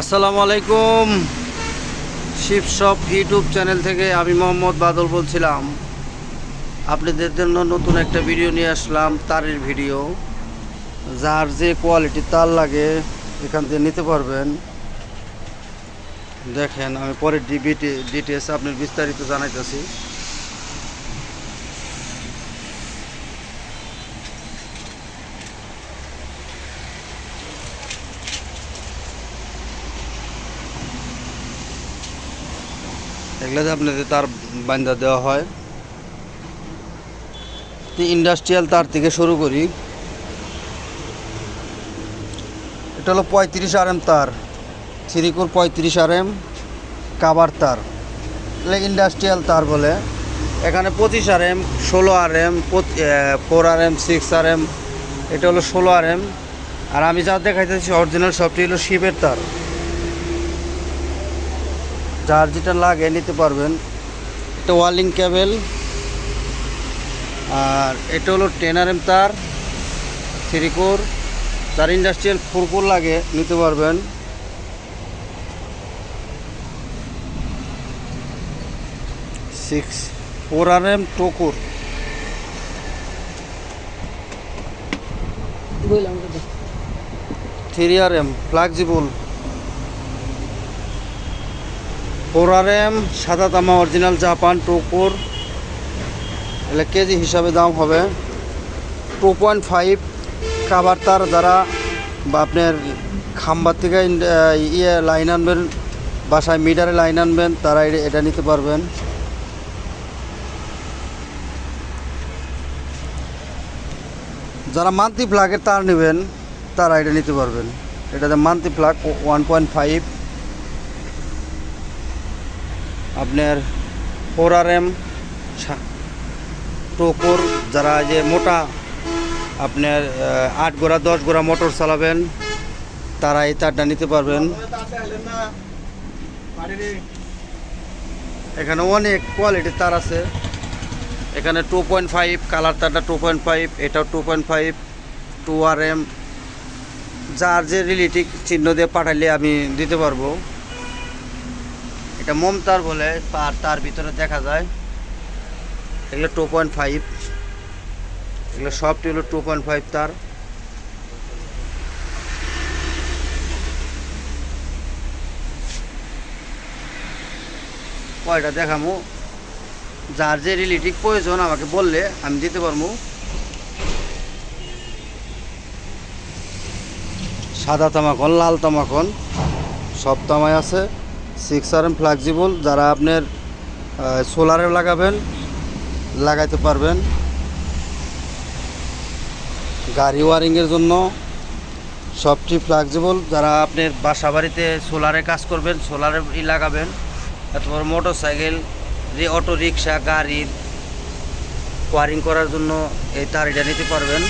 আসসালামু আলাইকুম। Shiva shop YouTube channel থেকে আমি মোহাম্মদ বাদল বলছিলাম। আপনাদের জন্য নতুন একটা ভিডিও নিয়ে আসলাম, তারের ভিডিও। যার যে কোয়ালিটি তার লাগে, এখান থেকে নিতে পারবেন। দেখেন, আমি পরে ডিটেলস আপনার বিস্তারিত জানাইতেছি। এগুলোতে আপনাদের তার বান্ধা দেওয়া হয়। ইন্ডাস্ট্রিয়াল তার থেকে শুরু করি। এটা হলো পঁয়ত্রিশ আর এম তার। থ্রিকুর পঁয়ত্রিশ আর এম কাবার তার। এগুলো ইন্ডাস্ট্রিয়াল তার বলে। এখানে পঁচিশ আর এম ষোলো R M four R M six R M এটা হলো ষোলো আর এম আর আমি যা দেখাইতেছি অরিজিনাল সবটি হলো শিবের তার। যার যেটা লাগে নিতে পারবেন। এটা ওয়ালিং কেবেল আর এটা হলো টেন আর এম তার থ্রি কোর যার ইন্ডাস্ট্রিয়াল ফোর কোর লাগে নিতে পারবেন। Six four R M টোকুর। Three R M flexible. Four M, সাদা তামা অরিজিনাল জাপান টোকুর এগুলো কেজি হিসাবে দাম হবে টু পয়েন্ট ফাইভ। কাবার তার দ্বারা বা আপনার খাম্বার থেকে ইয়ে লাইন আনবেন, বাসায় মিটারে লাইন আনবেন, তারা এটা- এটা নিতে পারবেন। যারা মান্থলি ফ্ল্যাগের তার নেবেন, তারা এটা নিতে পারবেন। এটাতে monthly flag one point five. আপনার ফোর আর এম টোকর যারা যে মোটা আপনার আট গোড়া, দশ গোড়া মোটর চালাবেন তারা এই তারটা নিতে পারবেন। এখানে অনেক কোয়ালিটির তার আছে। এখানে টু পয়েন্ট ফাইভ, কালার তারটা টু পয়েন্ট ফাইভ, এটাও two point five, two R M, যার যে রিলেটিভ চিহ্ন দিয়ে পাঠালে আমি দিতে পারব। এটা মোম তার বলে আর তার ভিতরে দেখা যায়। এগুলো টু পয়েন্ট ফাইভ এগুলো সবটি হলো টু পয়েন্ট ফাইভ তার। কয়টা দেখামো? যার যে রিলেটিভ প্রয়োজন আমাকে বললে আমি দিতে পারব সাদা তামাকন, লাল তামাকন, সব তামাই আছে। সিক্স আর এম ফ্লেক্সিবল যারা আপনার সোলারে লাগাবেন, লাগাইতে পারবেন। গাড়ি ওয়ারিংয়ের জন্য সবটি ফ্লেক্সিবল যারা আপনার বাসা বাড়িতে সোলারে কাজ করবেন সোলারে লাগাবেন। তারপর মোটর সাইকেল অটো রিক্সা গাড়ির ওয়ারিং করার জন্য এই তার এটা নিতে পারবেন।